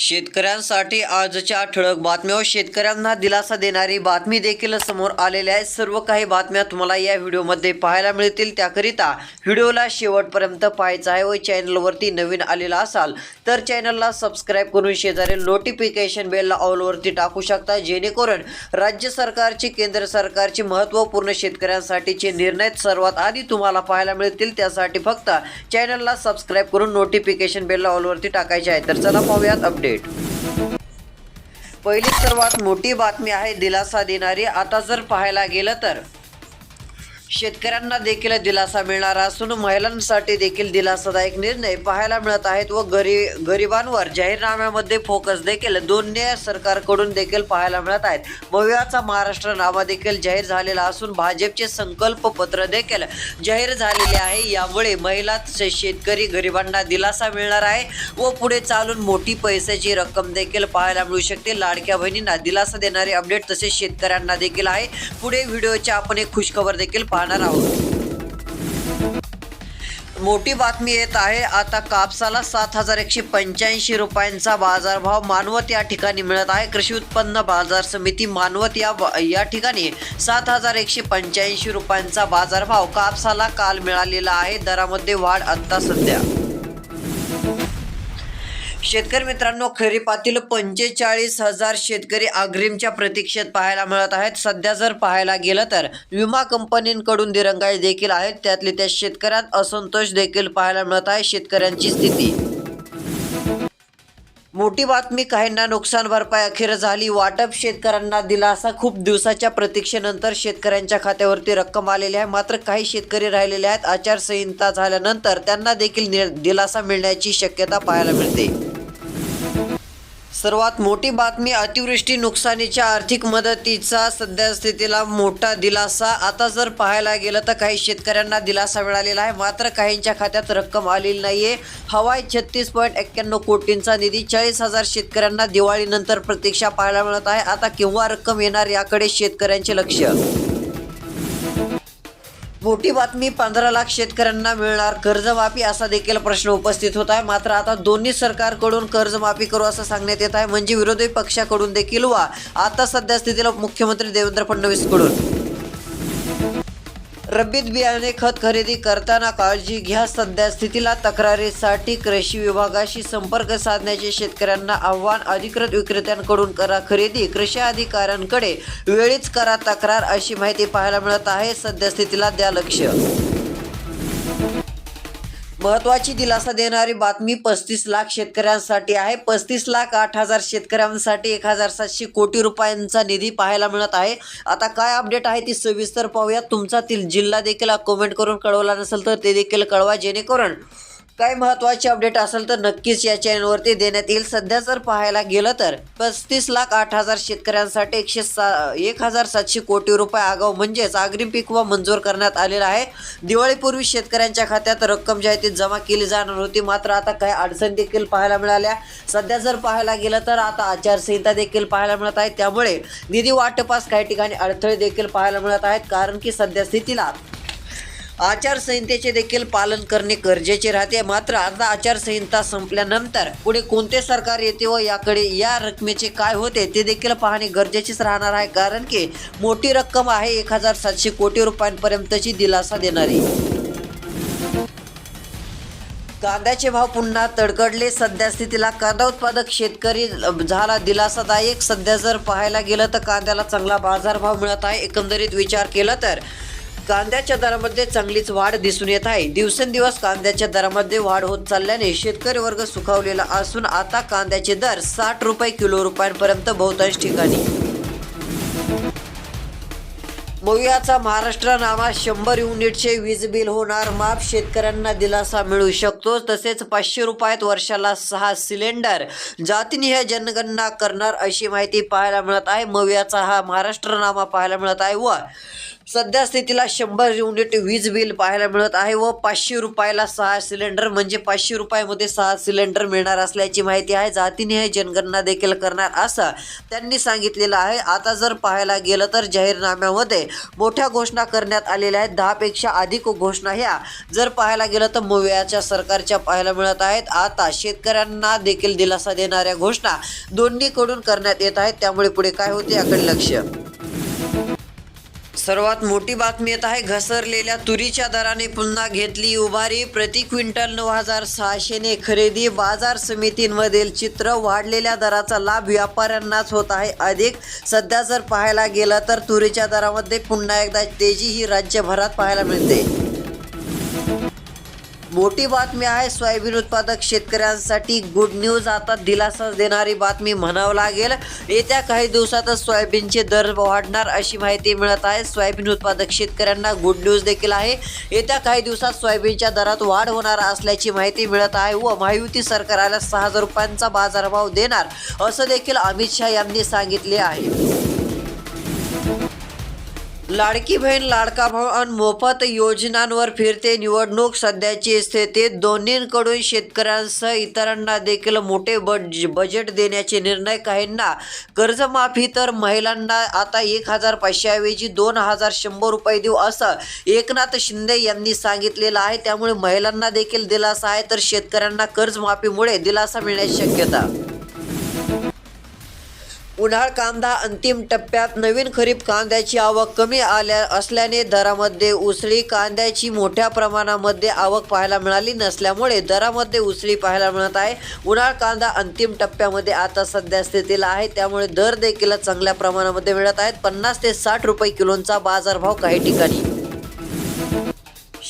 शेतकऱ्यांसाठी आजच्या ठळक बातम्या व शेतकऱ्यांना दिलासा देणारी बातमी देखील समोर आलेल्या आहेत सर्व काही बातम्या तुम्हाला या व्हिडिओमध्ये पाहायला मिळतील. त्याकरिता व्हिडिओला शेवटपर्यंत पाहायचा आहे व चॅनलवरती नवीन आलेला असाल तर चॅनलला सबस्क्राईब करून शेजारी नोटिफिकेशन बेलला ऑलवरती टाकू शकता. जेणेकरून राज्य सरकारची केंद्र सरकारची महत्त्वपूर्ण शेतकऱ्यांसाठीचे निर्णय सर्वात आधी तुम्हाला पाहायला मिळतील. त्यासाठी फक्त चॅनलला सबस्क्राईब करून नोटिफिकेशन बेलला ऑलवरती टाकायचे आहे. तर चला पाहूयात अपडेट. पहिली सर्वात मोठी बातमी आहे दिलासा देणारी. आता जर पाहायला गेलं तर शेतकऱ्यांना देखील दिलासा मिळणार असून महिलांसाठी देखील दिलासादायक निर्णय पाहायला मिळत आहेत व गरी गरिबांवर जाहीरनाम्यामध्ये फोकस देखील दोन्ही सरकारकडून देखील पाहायला मिळत आहेत. भव्याचा महाराष्ट्र नावा देखील जाहीर झालेला असून भाजपचे संकल्प पत्र देखील जाहीर झालेले आहे. यामुळे महिला शेतकरी गरिबांना दिलासा मिळणार आहे व पुढे चालून मोठी पैशाची रक्कम देखील पाहायला मिळू शकते. लाडक्या बहिणींना दिलासा देणारे अपडेट तसेच शेतकऱ्यांना देखील आहे. पुढे व्हिडिओच्या आपण एक खुशखबर देखील पाहणार आहोत. मोठी बातमी येत आहे आता कापसाला सात हजार एकशे पंच्याऐंशी रुपयांचा बाजारभाव मानवत या ठिकाणी मिळत आहे. कृषी उत्पन्न बाजार समिती मानवत या या ठिकाणी सात हजार एकशे पंच्याऐंशी रुपयांचा बाजारभाव कापसाला काल मिळालेला आहे. दरामध्ये वाढ आत्ता सध्या. शेतकरी मित्रांनो खरीपातील पंचेचाळीस हजार शेतकरी अग्रिमच्या प्रतीक्षेत पाहायला मिळत आहेत. सध्या जर पाहायला गेलं तर विमा कंपनींकडून दिरंगाई देखील आहेत. त्यातले त्या शेतकऱ्यात असंतोष देखील पाहायला मिळत आहे शेतकऱ्यांची स्थिती. मोठी बातमी काहींना नुकसान भरपाई अखेर झाली. वाटप शेतकऱ्यांना दिलासा खूप दिवसाच्या प्रतीक्षेनंतर शेतकऱ्यांच्या खात्यावरती रक्कम आलेली आहे. मात्र काही शेतकरी राहिलेले आहेत. आचारसंहिता झाल्यानंतर त्यांना देखील नि- दिलासा मिळण्याची शक्यता पाहायला मिळते. सर्वात मोठी बातमी अतिवृष्टी नुकसानीच्या आर्थिक मदतीचा सध्या स्थितीला मोठा दिलासा. आता जर पाहायला गेलं तर काही शेतकऱ्यांना दिलासा मिळालेला आहे. मात्र काहींच्या खात्यात रक्कम आलेली नाही आहे हवाई छत्तीस पॉईंट एक्क्याण्णव कोटींचा निधी चाळीस हजार शेतकऱ्यांना दिवाळीनंतर प्रतीक्षा पाहायला मिळत आहे. आता केव्हा रक्कम येणार याकडे शेतकऱ्यांचे लक्ष? मोठी बातमी पंधरा लाख शेतकऱ्यांना मिळणार. कर्जमाफी असा देखील प्रश्न उपस्थित होत आहे. मात्र आता दोन्ही सरकारकडून कर्जमाफी करू असं सांगण्यात येत आहे. म्हणजे विरोधी पक्षाकडून देखील वा. आता सध्या स्थितीला मुख्यमंत्री देवेंद्र फडणवीसकडून. रब्बीत बियाणे खत खरेदी करताना काळजी घ्या. सध्या स्थितीला तक्रारीसाठी कृषी विभागाशी संपर्क साधण्याचे शेतकऱ्यांना आव्हान अधिकृत विक्रेत्यांकडून करा खरेदी. कृषी अधिकाऱ्यांकडे वेळीच करा तक्रार अशी माहिती पाहायला मिळत आहे. सध्या स्थितीला द्या लक्ष. महत्वाची दिलासा देणारी बातमी पस्तीस लाख शेतकऱ्यांसाठी आहे. पस्तीस लाख आठ हजार शेतकऱ्यांसाठी एक हजार सातशे कोटी रुपयांचा निधी पाहायला मिळत आहे. आता काय अपडेट आहे ती सविस्तर पाहूया तुमचा तील जिल्हा देखील कमेंट करून कळवला नसेल तर ते देखील कळवा जेणेकरून काय महत्त्वाचे अपडेट असेल तर नक्कीच या चॅनलवरती देण्यात येईल. सध्या जर पाहायला गेलं तर पस्तीस लाख आठ हजार शेतकऱ्यांसाठी एकशे सा एक हजार सातशे कोटी रुपये आगाऊ म्हणजेच अग्रिम पीक व मंजूर करण्यात आलेला आहे. दिवाळीपूर्वी शेतकऱ्यांच्या खात्यात रक्कम जी आहे ती जमा केली जाणार होती. मात्र आता काही अडचण देखील पाहायला मिळाल्या. सध्या जर पाहायला गेलं तर आता आचारसंहिता देखील पाहायला मिळत आहे. त्यामुळे निधी वाटपास काही ठिकाणी अडथळे देखील पाहायला मिळत आहेत. कारण की सध्या स्थितीला आचारसंहितेचे देखील पालन करणे गरजेचे राहते. मात्र आता आचारसंहिता संपल्यानंतर पुढे कोणते सरकार येते व याकडे या रकमेचे काय होते ते देखील पाहणे गरजेचेच राहणार आहे. कारण की मोठी रक्कम आहे एक हजार सातशे कोटी रुपयांपर्यंतची दिलासा देणारी. कांद्याचे भाव पुन्हा तडकडले. सध्या स्थितीला कांदा उत्पादक शेतकरी झाला दिलासादायक. सध्या जर पाहायला गेलं तर कांद्याला चांगला बाजारभाव मिळत आहे. एकंदरीत विचार केला तर कांद्याच्या दरामध्ये चांगलीच वाढ दिसून येत आहे. दिवसेंदिवस कांद्याच्या दरामध्ये वाढ होत चालल्याने शेतकरी वर्ग सुखावलेला असून आता कांद्याचे दर साठ रुपये किलो रुपयांपर्यंत बहुतांश ठिकाणी. मोवियाचा महाराष्ट्र नामा शंभर युनिटचे वीज बिल होणार. माफ शेतकऱ्यांना दिलासा मिळू शकतो. तसेच पाचशे रुपयात वर्षाला सहा सिलेंडर. जातीनिहाय जनगणना करणार अशी माहिती पाहायला मिळत आहे. मोवियाचा हा महाराष्ट्र नामा पाहायला मिळत आहे व सध्या स्थितीला शंभर युनिट वीज बिल पाहायला मिळत आहे व पाचशे रुपयाला सहा सिलेंडर म्हणजे पाचशे रुपयामध्ये सहा सिलेंडर मिळणार असल्याची माहिती आहे. जातीनिहाय जनगणना देखील करणार असं त्यांनी सांगितलेलं आहे. आता जर पाहायला गेलं तर जाहीरनाम्यामध्ये मोठ्या घोषणा करण्यात आलेल्या आहेत. दहापेक्षा अधिक घोषणा ह्या जर पाहायला गेलं तर मोव्याच्या सरकारच्या पाहायला मिळत आहेत. आता शेतकऱ्यांना देखील दिलासा देणाऱ्या घोषणा दोन्हीकडून करण्यात येत आहेत. त्यामुळे पुढे काय होते याकडे लक्ष. सर्वात मोठी बातमी येत आहे घसरलेल्या तुरीच्या दराने पुन्हा घेतली उभारी. प्रति क्विंटल नऊ हजार सहाशेने खरेदी. बाजार समितींमधील चित्र वाढलेल्या दराचा लाभ व्यापाऱ्यांनाच होत आहे. अधिक सध्या जर पाहायला गेलं तर तुरीच्या दरामध्ये पुन्हा एकदा तेजी ही राज्यभरात पाहायला मिळते. मोठी बातमी आहे सोयाबीन उत्पादक शेतकऱ्यांसाठी गुड न्यूज आता दिलासा देणारी बातमी म्हणावं लागेल. येत्या काही दिवसातच सोयाबीनचे दर वाढणार अशी माहिती मिळत आहे. सोयाबीन उत्पादक शेतकऱ्यांना गुड न्यूज देखील आहे. येत्या काही दिवसात सोयाबीनच्या दरात वाढ होणार असल्याची माहिती मिळत आहे व महायुती सरकारला सहा हजार रुपयांचा बाजारभाव देणार असं देखील अमित शहा यांनी सांगितले आहे. लाडकी बहीण लाडका भाऊ आणि मोफत योजनांवर फिरते निवडणूक. सध्याची स्थिती दोन्हींकडून शेतकऱ्यांसह इतरांना देखील मोठे बज बजेट देण्याचे निर्णय काहींना कर्जमाफी तर महिलांना आता एक हजार पाचशेऐवजी दोन हजार शंभर रुपये देऊ असं एकनाथ शिंदे यांनी सांगितलेलं आहे. त्यामुळे महिलांना देखील दिलासा आहे तर शेतकऱ्यांना कर्जमाफीमुळे दिलासा मिळण्याची शक्यता. उन्हाळ कांदा अंतिम टप्प्यात नवीन खरीप कांद्याची आवक कमी आल्या असल्याने दरामध्ये उसळी. कांद्याची मोठ्या प्रमाणामध्ये आवक पाहायला मिळाली नसल्यामुळे दरामध्ये उसळी पाहायला मिळत आहे. उन्हाळ कांदा अंतिम टप्प्यामध्ये आता सध्या स्थितीला आहे. त्यामुळे दर देखील चांगल्या प्रमाणामध्ये मिळत आहेत. पन्नास ते साठ रुपये किलोंचा बाजारभाव काही ठिकाणी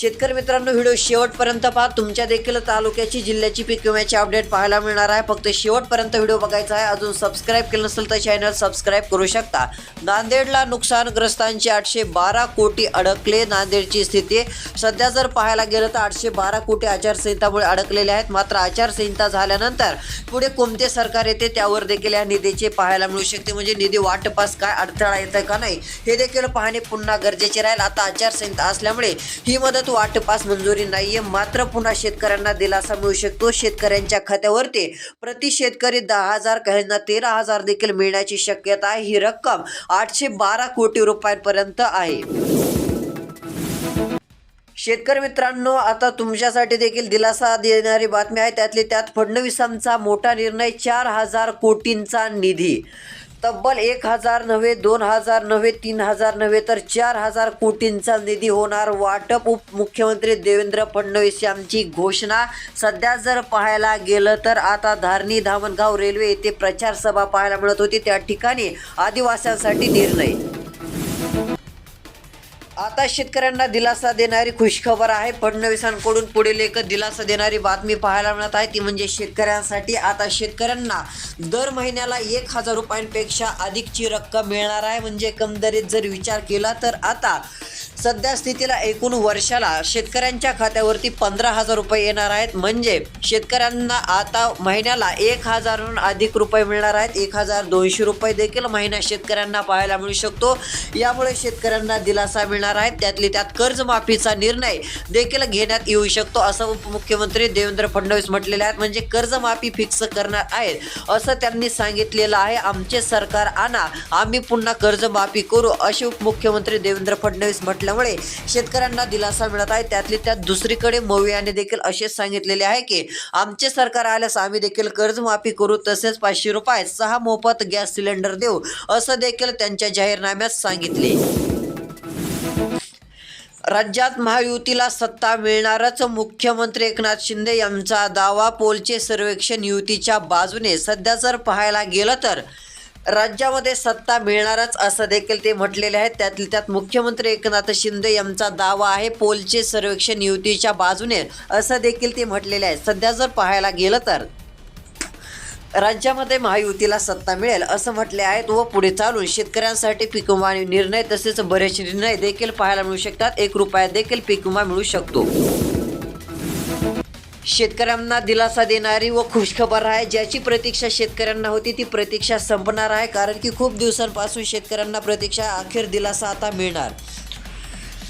शेतकरी मित्रांनो व्हिडिओ शेवटपर्यंत पहा. तुमच्या देखील तालुक्याची जिल्ह्याची पीक विम्याची अपडेट पाहायला मिळणार आहे. फक्त शेवटपर्यंत व्हिडिओ बघायचा आहे. अजून सबस्क्राईब केलं नसेल तर चॅनल सबस्क्राईब करू शकता. नांदेडला नुकसानग्रस्तांचे आठशे बारा कोटी अडकले. नांदेडची स्थिती सध्या जर पाहायला गेलं तर आठशे बारा कोटी आचारसंहितामुळे अडकलेले आहेत. मात्र आचारसंहिता झाल्यानंतर पुढे कोणते सरकार येते त्यावर देखील या निधीचे पाहायला मिळू शकते. म्हणजे निधी वाटपास काय अडथळा येतं का नाही हे देखील पाहणे पुन्हा गरजेचे राहील. आता आचारसंहिता असल्यामुळे ही मदत वाटपास मंजुरी नाहीये. मात्र पुन्हा शेतकऱ्यांना दिलासा मिळू शकतो. शेतकऱ्यांच्या खात्यावरती प्रति शेतकरी दहा हजार काहींना तेरा हजार देखील मिळण्याची शक्यता आहे. ही रक्कम आठशे बारा कोटी रुपयांपर्यंत आहे. शेतकरी मित्रांनो आता तुमच्यासाठी देखील दिलासा देणारी बातमी आहे. त्यातली त्यात फडणवीसांचा मोठा निर्णय चार हजार कोटींचा निधी. तब्बल एक हजार नव्हे दोन हजार नव्हे तीन हजार नव्हे तर चार हजार कोटींचा निधी होणार वाटप. उपमुख्यमंत्री देवेंद्र फडणवीस यांची घोषणा. सध्या जर पाहायला गेलं तर आता धारणी धामणगाव रेल्वे येथे प्रचार सभा पाहायला मिळत होती. त्या ठिकाणी आदिवास्यांसाठी निर्णय. आता शेतकऱ्यांना दिलासा देणारी खुशखबर आहे. फडणवीसांकडून पुढील एक दिलासा देणारी बातमी पाहायला मिळत आहे. ती म्हणजे शेतकऱ्यांसाठी आता शेतकऱ्यांना दर महिन्याला एक हजार रुपयांपेक्षा अधिकची रक्कम मिळणार आहे. म्हणजे एकंदरीत जर विचार केला तर आता सध्या स्थितीला एकूण वर्षाला शेतकऱ्यांच्या खात्यावरती पंधरा हजार रुपये येणार आहेत. म्हणजे शेतकऱ्यांना आता महिन्याला एक हजारहून अधिक रुपये मिळणार आहेत. एक हजार दोनशे रुपये देखील महिना शेतकऱ्यांना पाहायला मिळू शकतो. यामुळे शेतकऱ्यांना दिलासा मिळणार आहेत. त्यातली त्यात कर्जमाफीचा निर्णय देखील घेण्यात येऊ शकतो असं उपमुख्यमंत्री देवेंद्र फडणवीस म्हटलेले आहेत. म्हणजे कर्जमाफी फिक्स करणार आहेत असं त्यांनी सांगितलेलं आहे. आमचे सरकार आणा आम्ही पुन्हा कर्जमाफी करू असे उपमुख्यमंत्री देवेंद्र फडणवीस म्हटल्यामुळे शेतकऱ्यांना दिलासा मिळत आहे. त्यातली त्यात दुसरीकडे मवियाने देखील असेच सांगितलेले आहे की आमचे सरकार आल्यास आम्ही देखील कर्जमाफी करू तसेच पाचशे रुपयात सहा मोफत गॅस सिलेंडर देऊ असं देखील त्यांच्या जाहीरनाम्यात सांगितले. राज्यात महायुतीला सत्ता मिळणारच मुख्यमंत्री एकनाथ शिंदे यांचा दावा पोलचे सर्वेक्षण युतीच्या बाजूने. सध्या जर पाहायला गेलं तर राज्यामध्ये सत्ता मिळणारच असं देखील ते म्हटलेले आहेत. त्यातील त्यात मुख्यमंत्री एकनाथ शिंदे यांचा दावा आहे पोलचे सर्वेक्षण युतीच्या बाजूने असं देखील ते म्हटलेले आहे. सध्या जर पाहायला गेलं तर राज्यामध्ये महायुतीला सत्ता मिळेल असं म्हटले आहेत व पुढे चालून शेतकऱ्यांसाठी पीक विमा निर्णय तसेच बरेच निर्णय देखील पाहायला मिळू शकतात. एक रुपया देखील पीक विमा मिळू शकतो. शेतकऱ्यांना दिलासा देणारी व खुशखबर आहे. ज्याची प्रतीक्षा शेतकऱ्यांना होती ती प्रतीक्षा संपणार आहे. कारण की खूप दिवसांपासून शेतकऱ्यांना प्रतीक्षा अखेर दिलासा आता मिळणार.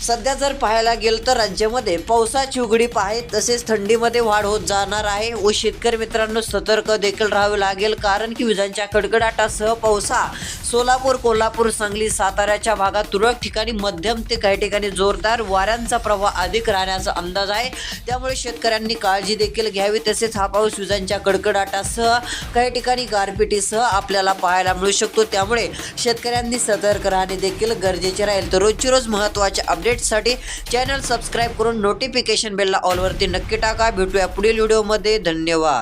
सध्या जर पाहायला गेलं तर राज्यामध्ये पावसाची उघडीप आहे तसेच थंडीमध्ये वाढ होत जाणार आहे. व शेतकरी मित्रांनो सतर्क देखील राहावे लागेल कारण की विजांच्या कडकडाटासह पावसा सोलापूर कोल्हापूर सांगली साताऱ्याच्या भागात तुरळक ठिकाणी मध्यम ते काही ठिकाणी जोरदार वाऱ्यांचा प्रवाह अधिक राहण्याचा अंदाज आहे. त्यामुळे शेतकऱ्यांनी काळजी देखील घ्यावी. तसेच हा पाऊस विजांच्या कडकडाटासह काही ठिकाणी गारपिटीसह आपल्याला पाहायला मिळू शकतो. त्यामुळे शेतकऱ्यांनी सतर्क राहणे देखील गरजेचे राहील. तर रोजची रोज महत्त्वाच्या अपडेट्ससाठी चॅनल सबस्क्राईब करून नोटिफिकेशन बेलला ऑलवरती नक्की टाका. भेटूया पुढील व्हिडिओमध्ये धन्यवाद.